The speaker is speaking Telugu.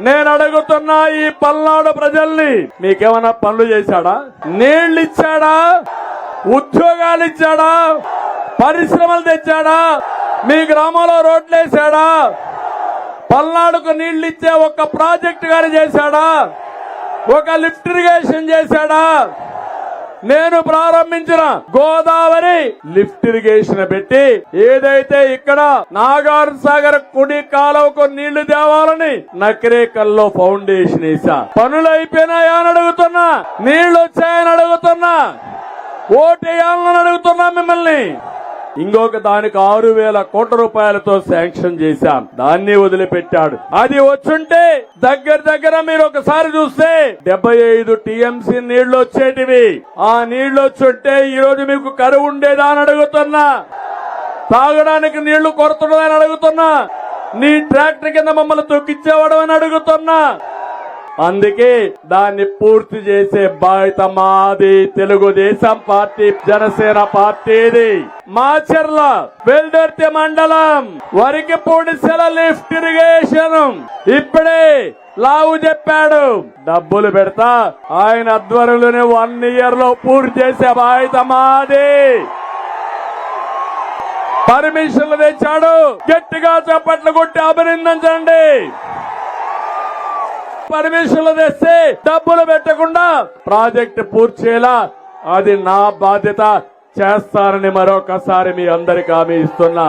నేను అడుగుతున్నా ఈ పల్నాడు ప్రజల్ని. మీకేమైనా పనులు చేశాడా? నీళ్ళు ఇచ్చాడా ఉద్యోగాలు ఇచ్చాడా పరిశ్రమలు తెచ్చాడా? మీ గ్రామంలో రోడ్లు వేసాడా పల్నాడుకు నీళ్ళు ఇచ్చే ఒక ప్రాజెక్ట్ గాని చేశాడా? ఒక లిఫ్ట్ ఇరిగేషన్ చేశాడా? నేను ప్రారంభించిన గోదావరి లిఫ్ట్ ఇరిగేషన్ పెట్టి ఏదైతే ఇక్కడ నాగార్ సాగర్ కుడి కాలువకు నీళ్ళు తేవాలని నకరేకల్లో ఫౌండేషన్ వేసా పనులు అయిపోయినాయా అని అడుగుతున్నా నీళ్ళు వచ్చాయని అడుగుతున్నా ఓటేయాలని అడుగుతున్నా మిమ్మల్ని. ఇంకొక దానికి ఆరు వేల కోట్ల రూపాయలతో శాంక్షన్ చేశాం. దాన్ని వదిలిపెట్టాడు. అది వచ్చుంటే దగ్గర దగ్గర మీరు ఒకసారి చూస్తే డెబ్బై ఐదు టీఎంసీ నీళ్ళు వచ్చేటివి. ఆ నీళ్ళు వచ్చుంటే ఈ రోజు మీకు కరువు ఉండేదా అని అడుగుతున్నా. తాగడానికి నీళ్ళు కొరతున్నదని అడుగుతున్నా. నీ ట్రాక్టర్ కింద మమ్మల్ని తొక్కిచ్చేవాడు అని అడుగుతున్నా. అందుకే దాన్ని పూర్తి చేసే బాధ్యత మాది. తెలుగుదేశం పార్టీ జనసేన పార్టీది. మాచర్ల వెల్దర్తి మండలం వరికి పొడిసెల లిఫ్ట్ ఇరిగేషన్. ఇప్పుడే లావు చెప్పాడు. డబ్బులు పెడతా ఆయన ఆధ్వర్యంలోనే వన్ ఇయర్లో పూర్తి చేసే బాధ్యత మాది. పర్మిషన్లు తెచ్చాడు. గట్టిగా చప్పట్లు కొట్టి అభినందించండి. పర్మిషన్లు తెస్తే డబ్బులు పెట్టకుండా ప్రాజెక్ట్ పూర్చేలా అది నా బాధ్యత. చేస్తారని మరొకసారి మీ అందరికి హామీ ఇస్తున్నా.